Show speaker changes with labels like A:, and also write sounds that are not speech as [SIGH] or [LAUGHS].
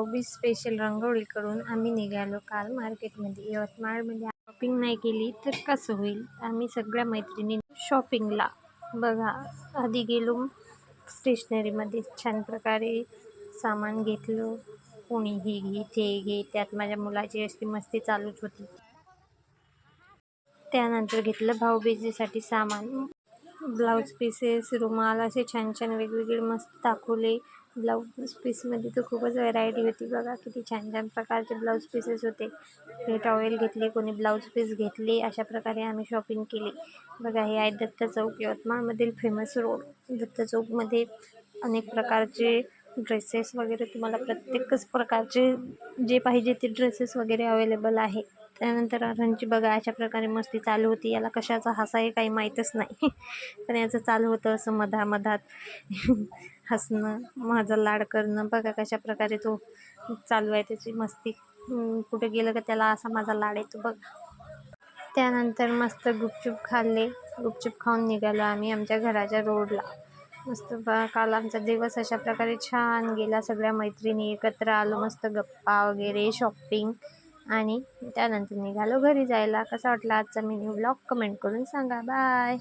A: Bhaubeej special रांगोळी करून आम्ही निघालो. काल मार्केटमध्ये यवतमाळमध्ये शॉपिंग नाही केली तर कसं होईल? आम्ही सगळ्या मैत्रिणी शॉपिंगला बघा आधी गेलो स्टेशनरीमध्ये छान प्रकारे सामान घेतलं. कोणी हे घे ते घे त्यात माझ्या मुलाची अशी मस्ती चालूच होती. त्यानंतर घेतलं भाऊबीजेसाठी सामान. ब्लाऊज पीसेस रुमाल असे छान छान वेगवेगळे मस्त दाखवले. ब्लाऊज पीसमध्ये तर खूपच व्हरायटी होती. बघा किती छान छान प्रकारचे ब्लाऊज पीसेस होते. कोणी टॉवेल घेतले कोणी ब्लाऊज पीस घेतले अशा प्रकारे आम्ही शॉपिंग केली. बघा हे आहे दत्त चौक यवतमाळमधील फेमस रोड दत्त चौकमध्ये अनेक प्रकारचे ड्रेसेस वगैरे तुम्हाला प्रत्येकच प्रकारचे जे पाहिजे ते ड्रेसेस वगैरे अवेलेबल आहे. त्यानंतर ह्यांची बघा अशा प्रकारे मस्ती चालू होती. याला कशाचा हसा काही माहीतच नाही. [LAUGHS] पण याचं चालू होतं असं मधामधात. [LAUGHS] हसणं माझा लाड करणं. बघा कशा प्रकारे तो चालू आहे त्याची मस्ती. कुठं कुठे गेलं का त्याला असा माझा लाड येतो बघ. त्यानंतर मस्त गुपचूप खाल्ले. गुपचूप खाऊन निघालो आम्ही आमच्या घराच्या रोडला. मस्त बा काल आमचा दिवस अशा प्रकारे छान गेला. सगळ्या मैत्रिणी एकत्र आलो मस्त गप्पा वगैरे शॉपिंग आणि त्यानंतर निघालो घरी जायला. कसा वाटला आजचा मिनी ब्लॉग कमेंट करून सांगा. बाय